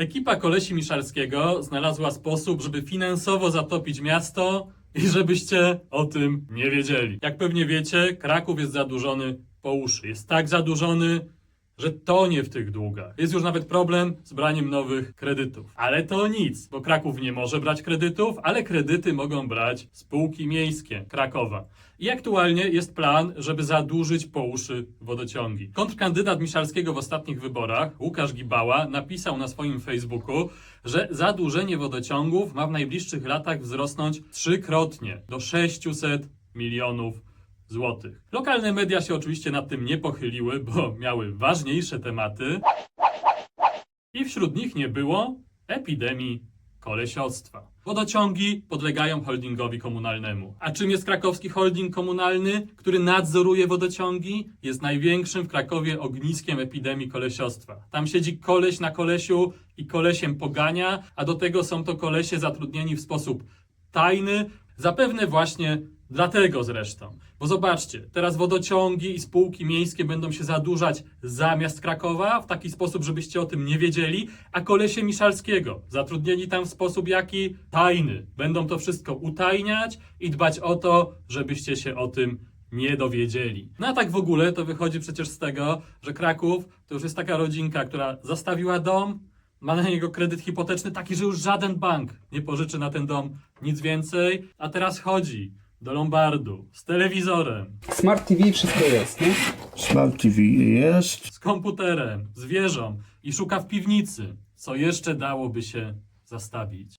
Ekipa kolesi Miszalskiego znalazła sposób, żeby finansowo zatopić miasto i żebyście o tym nie wiedzieli. Jak pewnie wiecie, Kraków jest zadłużony po uszy. Jest tak zadłużony, że tonie w tych długach. Jest już nawet problem z braniem nowych kredytów. Ale to nic, bo Kraków nie może brać kredytów, ale kredyty mogą brać spółki miejskie Krakowa. I aktualnie jest plan, żeby zadłużyć po uszy wodociągi. Kontrkandydat Miszalskiego w ostatnich wyborach, Łukasz Gibała, napisał na swoim Facebooku, że zadłużenie wodociągów ma w najbliższych latach wzrosnąć trzykrotnie do 600 milionów złotych. Lokalne media się oczywiście nad tym nie pochyliły, bo miały ważniejsze tematy. I wśród nich nie było epidemii kolesiostwa. Wodociągi podlegają holdingowi komunalnemu. A czym jest krakowski holding komunalny, który nadzoruje wodociągi? Jest największym w Krakowie ogniskiem epidemii kolesiostwa. Tam siedzi koleś na kolesiu i kolesiem pogania, a do tego są to kolesie zatrudnieni w sposób tajny, zapewne właśnie dlatego zresztą. Bo zobaczcie, teraz wodociągi i spółki miejskie będą się zadłużać zamiast Krakowa w taki sposób, żebyście o tym nie wiedzieli, a kolesie Miszalskiego, zatrudnieni tam w sposób jaki? Tajny. Będą to wszystko utajniać i dbać o to, żebyście się o tym nie dowiedzieli. No a tak w ogóle to wychodzi przecież z tego, że Kraków to już jest taka rodzinka, która zastawiła dom, ma na niego kredyt hipoteczny taki, że już żaden bank nie pożyczy na ten dom nic więcej, a teraz chodzi do Lombardu z telewizorem, Smart TV wszystko jest, nie? Smart TV jest. z komputerem, z wieżą i szuka w piwnicy, co jeszcze dałoby się zastawić.